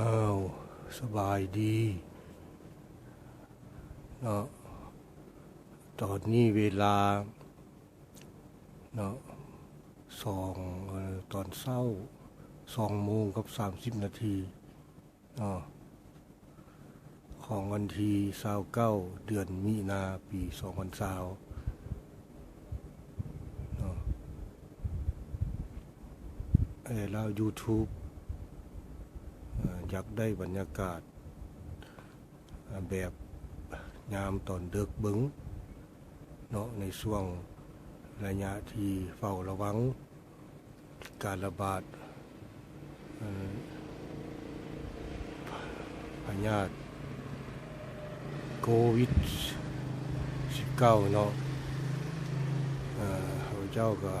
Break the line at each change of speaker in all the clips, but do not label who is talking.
อ้าวสบายดีเนาะตอนนี้เวลาเนาะสองตอนเศร้าสองโมงกับสามสิบนาทีเนาะของวันที่สาเก้าเดือนมีนาปีสองพันสาวเนาะเออแล้ว YouTube อยากได้บรรยากาศ แบบยามตอนเดึกบิงเนาะในช่วงระยะที่เฝ้าระวัง การระบาดพยาธิโควิด 19 เนาะเอ่อเขาเจ้าก็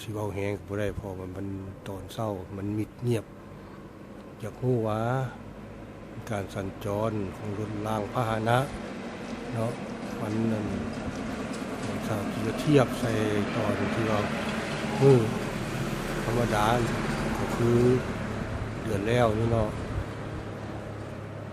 สิเว้าแฮงก็บ่ได้เพอมันมันตอนเช้ามันมิดเงียบ อยากรู้ว่าการสัญจรของรถรางพาหนะเนาะมันนั่นถ้าที่จะเทียบใส่ตอนที่ว่ามือธรรมดาก็คือเดือนแล้วนี่เนาะ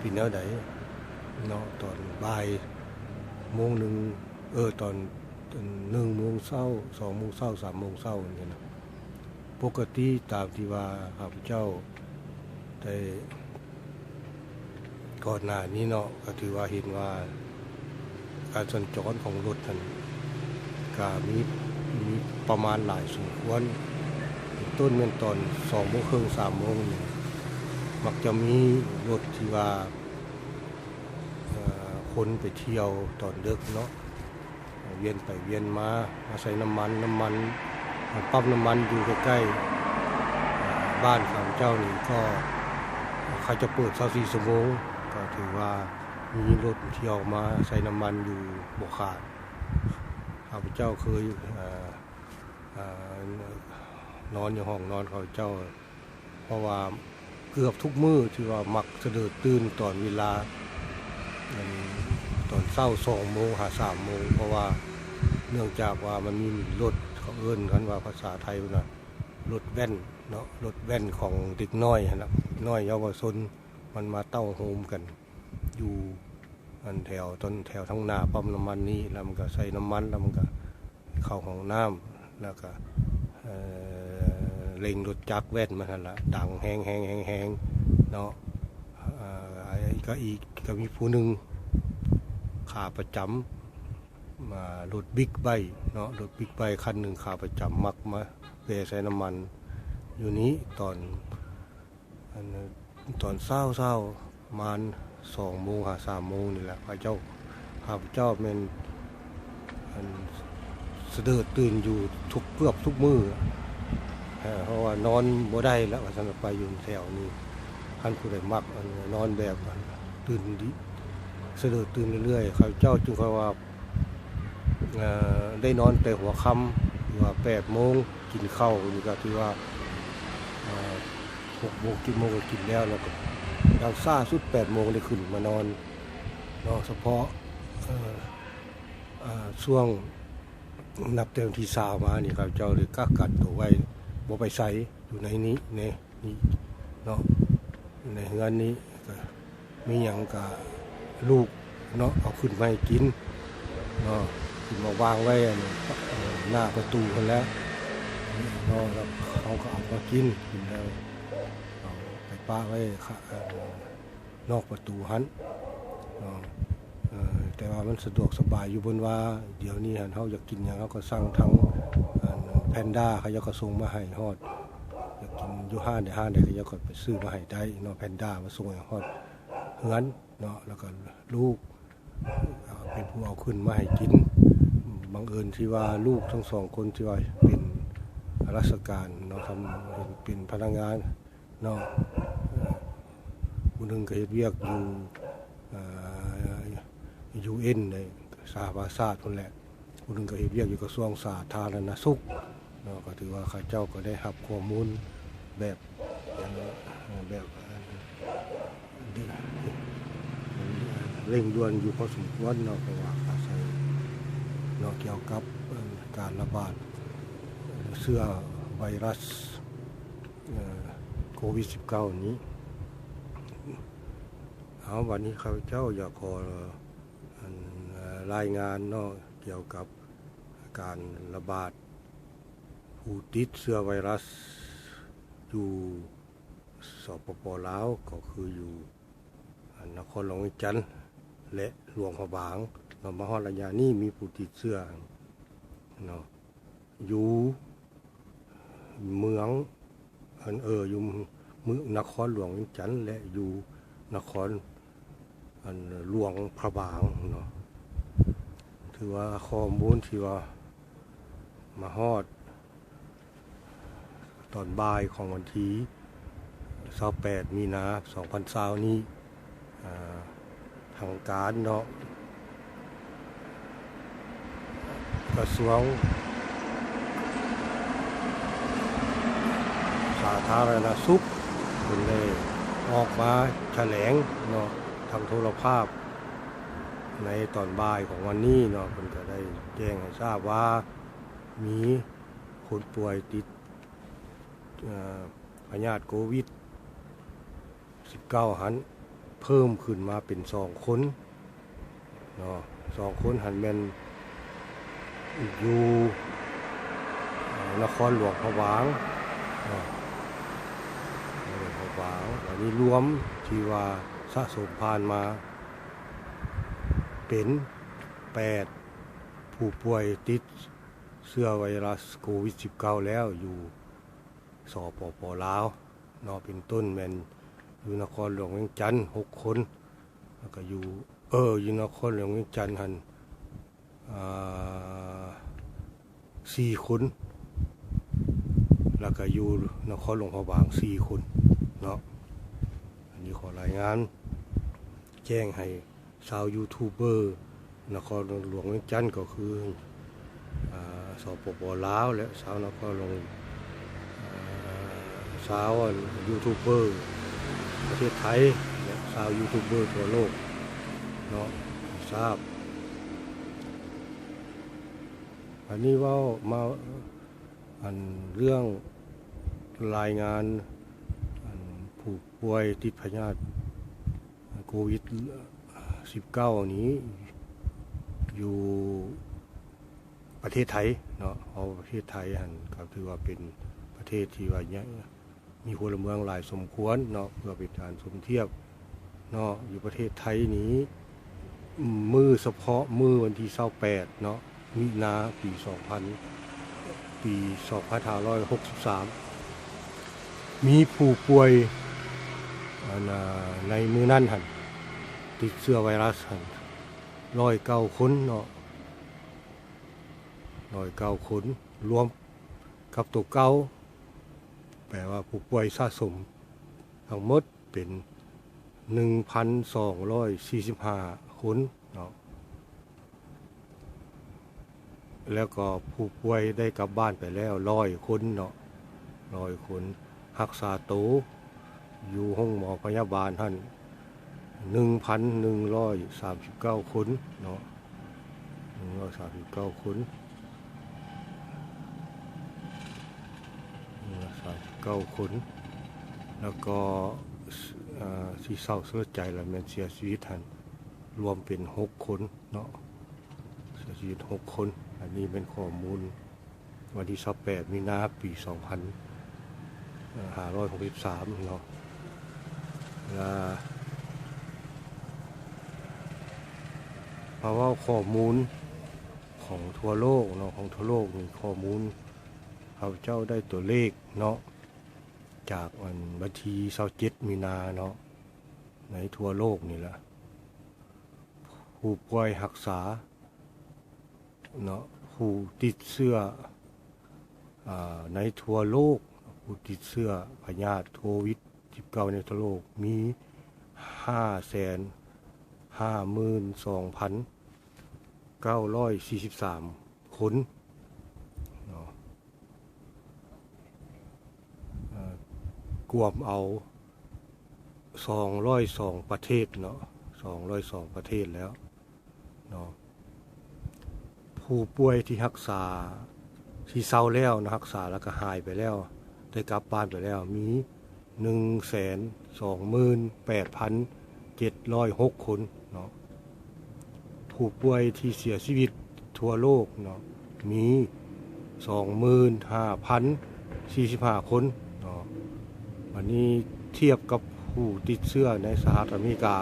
ปีแนวใดเนาะตอนบ่ายโมงหนึ่งเออตอนหนึ่งโมงเช้าสองโมงเช้าสามโมงเช้าอย่างเงี้ยนะปกติตามที่ว่าข้าพเจ้า แต่ก่อนหน้านี้เนาะก็ถือว่าเห็นว่า การสัญจรของรถนั้นก็มีมีประมาณหลายสมควรต้นเมื่อตอนสองโมงครึ่งสามโมงมักจะมีรถที่ว่าคนไปเที่ยวตอนเดึกเนาะเวียนไปเวียนมาอาศัยน้ำมันน้ำมันปั๊มน้ำมันอยู่ใกล้ๆบ้านของเจ้านี่ก็ เขาจะเปิด24ชั่วโมงก็ถือว่ามีรถที่ออกมาใส่น้ำมันอยู่บกขาดข้าพเจ้าเคยออนอนอยู่ห้องนอนเขาพเจ้า เพราะว่าเกือบทุกมือที่ว่ามักเสดตื่นตอนเวลาตอนเศร้าสองโมงหาสามโมงเพราะว่าเนื่องจากว่ามันมีรถเขาเอื้นกันว่าภาษาไทยนะรถแว่น เนาะรถแว่นของเด็กน้อยนะน้อยเยาวชนมันมาเต้าโฮมกัน อยู่อันแถวต้นแถวทั้งหน้าปั๊มน้ำมันนี้แล้วมันก็ใส่น้ำมันแล้วมันก็เข้าห้องน้ำแล้วก็เเล็งรถจักรแว่นมันหั่นละดังแหงแหงแหงแหงเนาะอ่อไอ้ก็อีกก็มีผู้หนึ่งขาประจำมารถบิ๊กไบค์เนาะรถบิ๊กไบค์คันหนึ่งขาประจำมักมาเปใส่น้ำมัน อยู่นี้ตอนอันตอนเศร้าเศร้าๆมาณสองโมงหาสามโมงนี่แหละพระเจ้าข้าพเจ้าเป็นอันเสด็จตื่นอยู่ทุกเกือบทุกมือเพราะว่านอนบ่ได้แล้วสำหรับไปอยู่แถวนี้ท่านผู้ใดมักนอนแบบตื่นดิเสด็จตื่นเรื่อยๆข้าเจ้าจึงเขาว่าได้นอนแต่หัวค่ำว่าแปดโมงกินข้าวนี่ก็ถือว่า กโมงกินโมงก็กินแล้วแล้วก็ดังซ่าสุดแปดโมงได้ขึ้นมานอนนาะเฉพาะช่วงนับเต็มที่สาวมานี่ครับ เจ้าเลยกักกันตัวไว้บ่ไปใส่อยู่ในนี้ในนี่เนาะในเฮือนนี้ก็มีหยังกับลูกเนาะเอาขึ้นมาให้กินเนาะถึงมาวางไว้หน้าประตูคนแล้วเนาะแล้วเขาก็เอามากินกินแล้ว ไปป้าไว้ข้าเอ่อนอกประตูหันแต่ว่ามันสะดวกสบายอยู่บนว่า เดี๋ยวนี้หันเขาอยากกินอย่างเขาก็สั่งทั้งแพนด้าเขาจะก็ส่งมาให้ฮอดอยากกินยูห้านในห้านใดเขาจะก็ไปซื้อมาให้ได้เนาะแพนด้ามาส่งให้ฮอดเฮือนเนาะแล้วก็ลูกเอ่อเป็นผู้เอาขึ้นมาให้กินบังเอิญที่ว่าลูกทั้งสองคนที่ว่าเป็นราชการเนาะทำเป็นพนักงาน เนาะเอ่อผู้หนึ่งก็เฮ็ดเวียกอยู่ยูเอ็นในสหประชาชาติคนแหละผู้หนึ่งก็เฮ็ดเวียกอยู่กระทรวงสาธารณสุขเนาะก็ถือว่าข้าเจ้าก็ได้รับข้อมูลแบบแบบเร่งด่วนอยู่พอสมควรเนาะเพราะว่าอาศัยเนาะเกี่ยวกับการระบาดเสื้อไวรัสเอ่อ โควิด -19 นี้เอาวันนี้ข้าพเจ้าอยากขออันเอ่อรายงานเนาะเกี่ยวกับการระบาด ผู้ติดเชื้อไวรัส อยู่สปปลาวก็คืออยู่นครหลวงจันท์และหลวงพระบางเนามาฮอดระยะนี้มีผู้ติดเชื้อเนาะอยู่เมือง อันเอออยู่มือนครหลวงเวียงจันและอยู่นครอันหลวงพระบางเนาะถือว่าข้อมูลที่ว่ามาฮอด ตอนบ่ายของวันที่28มีนา2020นี้ทางการเนาะกระทรวงสาธารณสุขเป็นได้ออกมาแถลงเนาะทางโทรภาพ ในตอนบ่ายของวันนี้เนาะเพิ่นก็ได้แจ้งให้ทราบว่ามีคนป่วยติดอ่อพยาธิโควิด 19 หันเพิ่มขึ้นมาเป็นสองคนเนาะสองคนหันแมนอยู่นครหลวงพระบางเนาะนครหลวงพระ นี้รวมที่ว่าสะสมผ่านมา เป็น 8 ผู้ป่วยติดเชื้อไวรัสโควิด -19 แล้วอยู่สปปลาวนอเป็นต้นแมนอยู่นครหลวงเวียงจันทน์6คน แล้วก็อยู่เอออยู่นครหลวงเวียงจันทน์หันสี่คน แล้วก็อยู่นครหลวงพระบางสี่คนเนาะ นี้ขอรายงาน แจ้งให้ชาวยูทูบเบอร์นครหลวงเวียงจันทน์ก็คืออาสปปลาว และชาวนครหลวงชาวยูทูบเบอร์ประเทศไทยและชาวยูทูบเบอร์ทั่วโลกเนาะทราบ อันนี้ว่ามาอันเรื่องรายงาน ป่วยติดพยาธิโควิด 19 นี้ อยู่ประเทศไทยเนาะเพราประเทศไทยหันก็ถือว่าเป็นประเทศที่ว่าเนี่ยมีพลเมืองหลายสมควรเนาะเพื่อเป็นการสมเทียบเนาะอยู่ประเทศไทยนี้ มือเฉพาะมือวันที่28เนาะมินาปี 2000 ปี 2563 มีผู้ป่วย ในมือนั่นหันติดเชื้อไวรัสหันร้อยเก้าคนเนาะร้อยเก้าคนรวมกับตัวเก้าแปลว่าผู้ป่วยสะสม ทั้งหมดเป็น 1,245 คนเนาะแล้วก็ผู้ป่วยได้กลับบ้านไปแล้วร้อยคนเนาะร้อยคนรักษาตัว อยู่ห้องหมอพยาบาลท่านหนึ่งพันหนึ่งร้อยสามสิบเก้าคนเนาะหนึ่งร้อยสามสิบเก้าคนหนึ่งร้อยสามสิบเก้าคน แล้วก็เอ่อที่เศร้าเสียใจและแมนเสียชีวิตท่านรวมเป็นหกคนเนาะเสียชีวิตหกคน อันนี้เป็นข้อมูล วันที่28มีนาปี2563เนห้าะและ เพราะว่าข้อมูลของทั่วโลกเนาะของทั่วโลกมีข้อมูลเขาเจ้าได้ตัวเลขเนาะจากวันวัที่27มีนาเนาะในทั่วโลกนี่แหละผู้ป่วยรักษาเนาะผู้ติดเชื้ออในทั่วโลกผู้ติดเชื้อพยาธิโควิด 19 ในทั่วโลกมี5แสน5หมื่น2พัน943 คนเนาะอ่ากวมเอา 202 ประเทศเนาะ202 ประเทศแล้วเนาะผู้ป่วยที่รักษาที่เศร้าแล้วนะรักษาแล้วก็หายไปแล้ว ได้กลับบ้านไปแล้วมี หนึ่งแสนสองหมื่นแปดพันเจ็ดร้อยหกคนเนาะผู้ป่วยที่เสียชีวิตทั่วโลกเนาะมีสองหมื่นห้าพันสี่สิบห้าคนเนาะวันนี้เทียบกับผู้ติดเชื้อในสหรัฐอเมริกา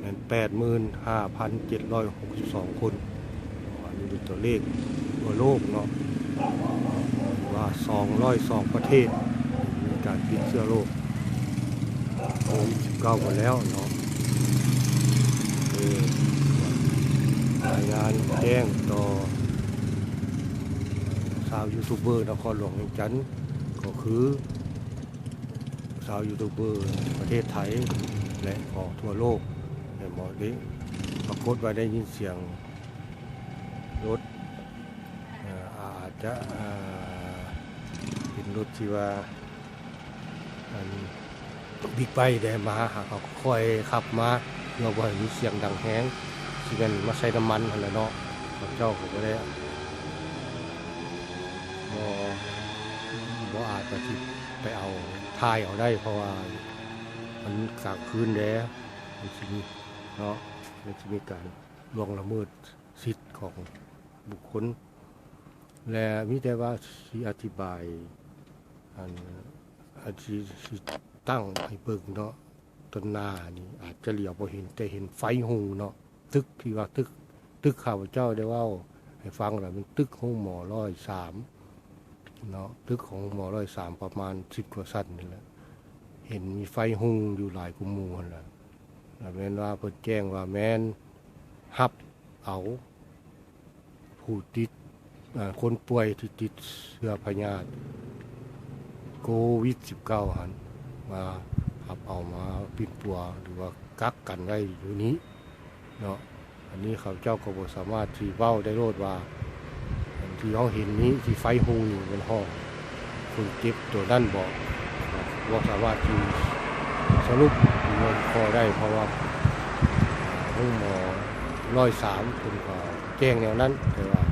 เป็นแปดหมื่นห้าพันเจ็ดร้อยหกสิบสองคนอันนี้เป็นตัวเลขทั่วโลกเนาะว่า 202 ประเทศ การติดเชื้อโรคโควิด19หมดแล้วเนาะรายงานแจ้งต่อชาวยูทูบเบอร์นครหลวงเวียงจันทน์ก็คือชาวยูทูบเบอร์ประเทศไทยและของทั่วโลกในหมอนี้ปรากฏว่าได้ยินเสียงรถอาจจะเป็นรถที่ว่า บิ๊กไบค์ได้มาหาเขาค่อยขับมาเพื่อบ่ให้มีเสียงดังแฮงที่เป็นมาใส่น้ำมันหันละเนาะเขาเจ้าผมก็ได้บ่บ่อาจจะที่ไปเอาถ่ายเอาได้ เพราะว่ามันกลางคืนแล้วมันสิมีเนาะมันสิมีการล่วงละเมิดสิทธิ์ของบุคคล และมิแต่ว่าสิอธิบายอัน อาจสิสิตั้งให้เบิ่งเนาะต้นหน้านี่ อาจจะเหลียวบ่เห็นแต่เห็นไฟหุงเนาะตึกที่ว่าตึก ตึกข้าพเจ้าได้ว่าให้ฟังแล้วมันตึกของหมอร้อยสามเนาะตึกของหมอร้อยสามประมาณสิบกว่าสั้นนี่แหละเห็นมีไฟหุงอยู่หลายกุมมูนั่แหละแล้วแม่นว่าเพิ่นแจ้งว่าแม่นฮับเอาผู้ติดคนป่วยที่ติดเชื้อพยาธิ โควิด -19 หันมาขับเอามาปิดปัวหรือว่ากักกันไว้อยู่นี้เนาะอันนี้เขาเจ้าก็บ่สามารถที่เว้าได้โลดว่าที่เขาเห็นนี้ที่ไฟหูนี่เป็นห้องคนเจ็บตัวนั่นบอกว่าสามารถที่สรุปหรือว่าพอได้เพราะว่าห้องหมอร้อยสามคนก็แจ้งแนวนั้นแต่ว่า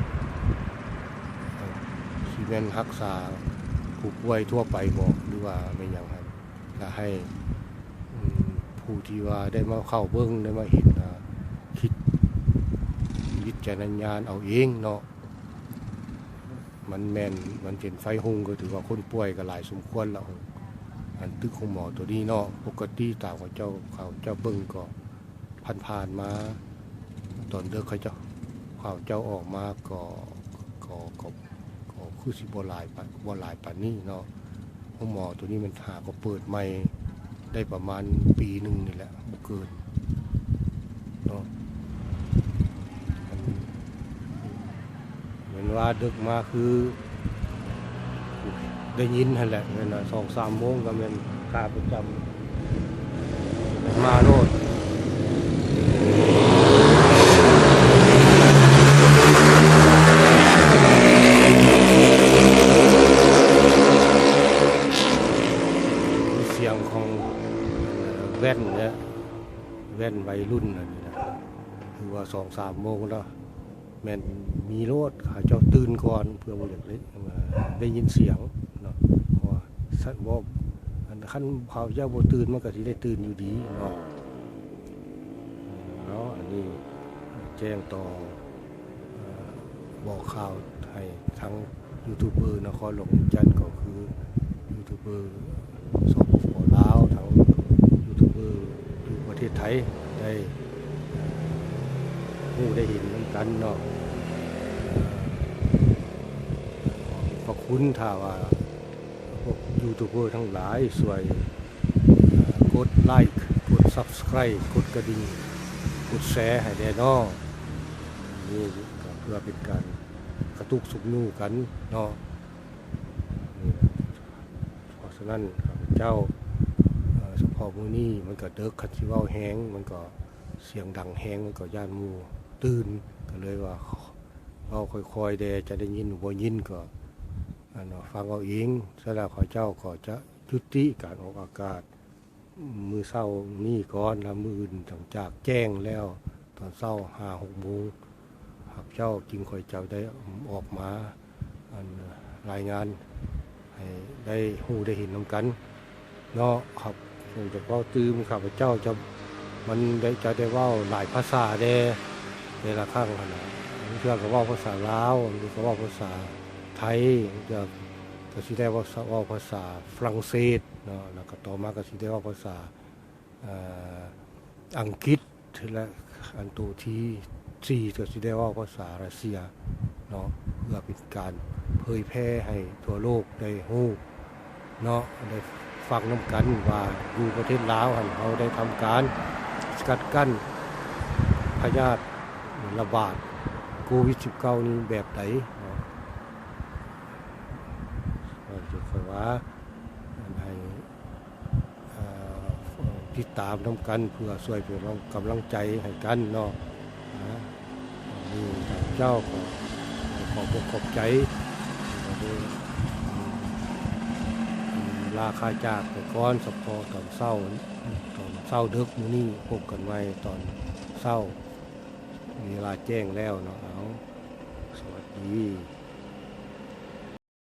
ซีเมนรักษา ผู้ป่วยทั่วไปบอกหรือว่าไม่อย่างไรจะให้ผู้ที่ว่าได้มาเข้าเบิ้งได้มาเห็นคิดวิจารณญาณเอาเองเนาะมันแมนมันเป็นไฟหุงก็ถือว่าคนป่วยก็หลายสมควรแล้วอันตึกของหมอตัวนี้เนาะปกติตามเขาเจ้าเขาเจ้าเบิ้งก็ผ่านผ่านๆมา ตอนเด็กเขาเจ้าเขาเจ้าออกมาก็ก็ก็ก็ คือสิบหลายปานบหลายปานนี้เนาะห้องหมอตัวนี้มันหาก็เปิดใหม่ได้ประมาณปีหนึ่งนี่แหละบ่เกินเนาะเหมือนว่าดึกมาคือ ได้ยินหั่นแหละเงินน่ะสองสามโมงก็แม่นขาประจำมาโลด มีเสียงของเอ่อแว่นเนี่ยแว่นวัยรุ่นอันนี้นะคือ ว่าสองสามโมงแล้วแม่นมีรถขาเจ้าตื่นก่อนเพื่อบ่อยากได้มาได้ยินเสียงเนาะเพราะว่าสัตว์บ่อันคันเขาเจ้าบ่ตื่นมันก็สิได้ตื่นอยู่ดีเนาะเนาะอันนี้แจ้งต่อบอกข่าวให้ทั้งยูทูบเบอร์นครหลวงจันทน์ก็คือยูทูบเบอร์สปปลาวทั้งยูทูบเบอร์อยู่ประเทศไทยได้เอ่อ ผู้ได้เห็นนำกันเนาะขอบคุณถ้าว่าพวกยูทูบเบอร์ทั้งหลายสวยกดไลค์กด Subscribe กดกระดิ่งกดแชร์ให้แน่นอนนี่เพื่อเป็นการกระตุกสุกนู่กันเนาะเพราะฉะนั้นข้าพเจ้าเอ่อเฉพาะมือนี้มันก็เดึกคันสิว้าแฮงมันก็เสียงดังแฮงมันก็ย่านมู ตื่นก็เลยว่าเว้าค่อยๆแดจะได้ยินบ่ยินก็อันฟังเอาเองสำหรับข้าเจ้าก็จะยุติการออกอากาศ มือเศร้านี่ก่อนแล้วมืออื่นหลังจากแจ้งแล้ว ตอนเศร้าห้าหกโมงหากเจ้ากินข่อยเจ้าได้ออกมาอันรายงานให้ได้หูได้เห็นน้ำกันเนาะครับผมจะเว้าตื่มข้าพเจ้าจะมันได้จะได้เว้าหลายภาษาเด้ ในละครั้งหั่นน่ะบางเทื่อก็เว้าภาษาลาวบางทีก็เว้าภาษาไทยบางเทื่อก็สิได้ว้าว้าภาษาฝรั่งเศสเนาะแล้วก็ต่อมาก็สิได้ว้าภาษาอังกฤษและอันตัวที่สี่ก็สิได้ว้าภาษารัสเซียเนาะเพื่อเป็นการเผยแพร่ให้ทั่วโลกได้ฮู้เนาะได้ฟังน้ำกันว่าอยู่ประเทศลาวหันเขาได้ทำการสกัดกั้นพยาธิ ระบาดโควิด -19 นี้แบบไหนเนาจะคอยว่าให้ติดตามน้ำกันเพื่อช่วยเป็นกำลังใจให้กันเนาะนี่ทางเจ้าก็ขอบอกขอบใจด้ลาคาจากไปก้อนสพอตอนเศร้าตอนเศร้าดึกมื้อนี้พบกันไว้ตอนเศร้า เวลาแจ้งแล้วเนาะเอาสวัสดี